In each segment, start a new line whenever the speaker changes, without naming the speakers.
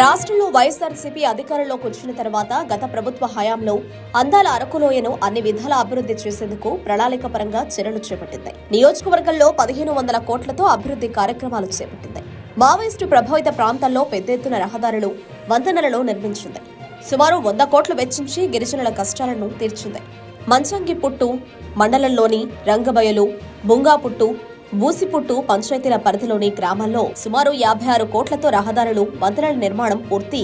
రాష్ట్రంలో వైఎస్ఆర్సీపీ అధికారంలోకి వచ్చిన తర్వాత గత ప్రభుత్వ హయాంలో అందాల అరకులోయను అన్ని విధాల అభివృద్ధి చేసేందుకు ప్రణాళిక పరంగా చర్యలు చేపట్టింది. నియోజకవర్గంలో పదిహేను వందల కోట్లతో అభివృద్ధి కార్యక్రమాలు చేపట్టింది. మావోయిస్టు ప్రభావిత ప్రాంతాల్లో పెద్ద ఎత్తున రహదారులు వంతెనలను నిర్మించింది. సుమారు వంద కోట్లు వెచ్చించి గిరిజనుల కష్టాలను తీర్చింది. మంచంగి పుట్టు మండలంలోని రంగబయలు బుంగాపుట్టు బూసిపుట్టు పంచాయతీల పరిధిలోని గ్రామాల్లో సుమారు యాభై ఆరు కోట్లతో రహదారులు వంతెనల నిర్మాణం పూర్తి.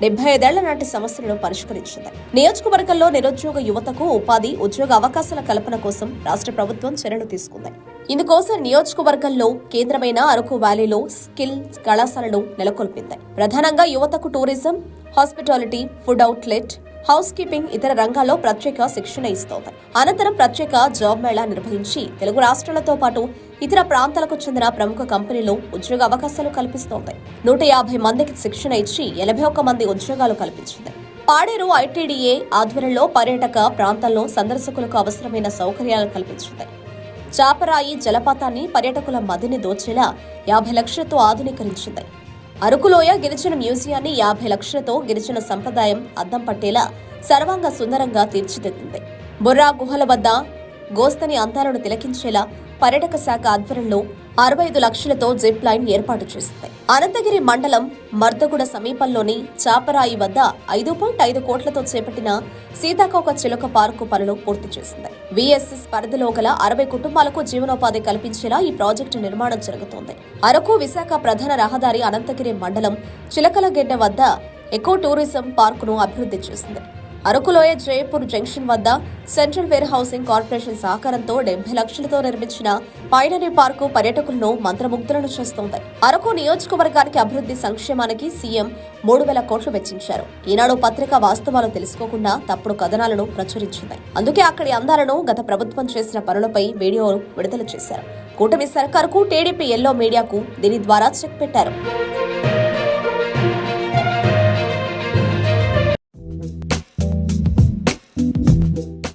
డెబ్బై ఐదేళ్ళ నాటి సమస్యలను పరిష్కరించింది. నియోజకవర్గంలో నిరుద్యోగ యువతకు ఉపాధి ఉద్యోగ అవకాశాల కల్పన కోసం రాష్ట్ర ప్రభుత్వం చర్యలు తీసుకుంది. ఇందుకోసం నియోజకవర్గంలో కేంద్రమైన అరకు వ్యాలీలో స్కిల్ కళాశాలను నెలకొల్పింది. ప్రధానంగా యువతకు tourism hospitality food outlet housekeeping ఇతర రంగాల్లో ప్రత్యేక శిక్షణ ఇస్తోంది. అనంతరం ప్రత్యేక జాబ్ మేళా నిర్వహించి తెలుగు రాష్ట్రాలతో పాటు ఇతర ప్రాంతాలకు చెందిన ప్రముఖ కంపెనీలు ఉద్యోగ అవకాశాలు కల్పిస్తోంది. నూట యాభై మందికి శిక్షణ ఇచ్చి ఎనభై ఒక్క మంది ఉద్యోగాలు కల్పించింది. పాడేరు ఐటీడీఏ ఆధ్వర్యంలో పర్యాటక ప్రాంతాల్లో సందర్శకులకు అవసరమైన సౌకర్యాలు కల్పించింది. చాపరాయి జలపాతాన్ని పర్యాటకుల మదిని దోచేలా యాభై లక్షలతో ఆధునీకరించింది. అరకులోయ గిరిజన మ్యూజియాన్ని యాభై లక్షలతో గిరిజన సంప్రదాయం అద్దం పట్టేలా సర్వాంగ సుందరంగా తీర్చిదిద్దింది. బుర్రా గుహల వద్ద గోస్తని అంతాలను తిలకించేలా పర్యాటక శాఖ ఆధ్వర్యంలో అరవై ఐదు లక్షలతో జిప్ లైన్ ఏర్పాటు చేసింది. అనంతగిరి మండలం మర్దగూడ సమీపంలోని చాపరాయి వద్ద ఐదు పాయింట్ ఐదు కోట్లతో చేపట్టిన సీతాకోక చిలుక పార్కు పనులు పూర్తి చేసింది. విఎస్ఎస్ పరిధిలో గల అరవై కుటుంబాలకు జీవనోపాధి కల్పించేలా ఈ ప్రాజెక్టు నిర్మాణం జరుగుతోంది. అరకు విశాఖ ప్రధాన రహదారి అనంతగిరి మండలం చిలకలగెడ్డ వద్ద ఎకో టూరిజం పార్కును అభివృద్ధి చేసింది. అరకులోయ జయపూర్ జంక్షన్ వద్ద సెంట్రల్ వేర్ హౌసింగ్ కార్పొరేషన్ సహకారంతో డెబ్బై లక్షలతో నిర్మించిన పైనరీ పార్కు పర్యాటకులను మంత్రముగ్ధులను చేస్తోంది. అరకు నియోజకవర్గానికి అభివృద్ధి సంక్షేమానికి సీఎం మూడు వేల కోట్లు వెచ్చించారు. ఈనాడు పత్రిక వాస్తవాలు తెలుసుకోకుండా తప్పుడు కథనాలను ప్రచురించింది. అందుకే అక్కడి అందాలను గత ప్రభుత్వం చేసిన పనులపై వీడియోలు విడుదల చేశారు. కూటమి సర్కారుకు టీడీపీ ఎల్లో మీడియాకు దీని ద్వారా చెక్ పెట్టారు.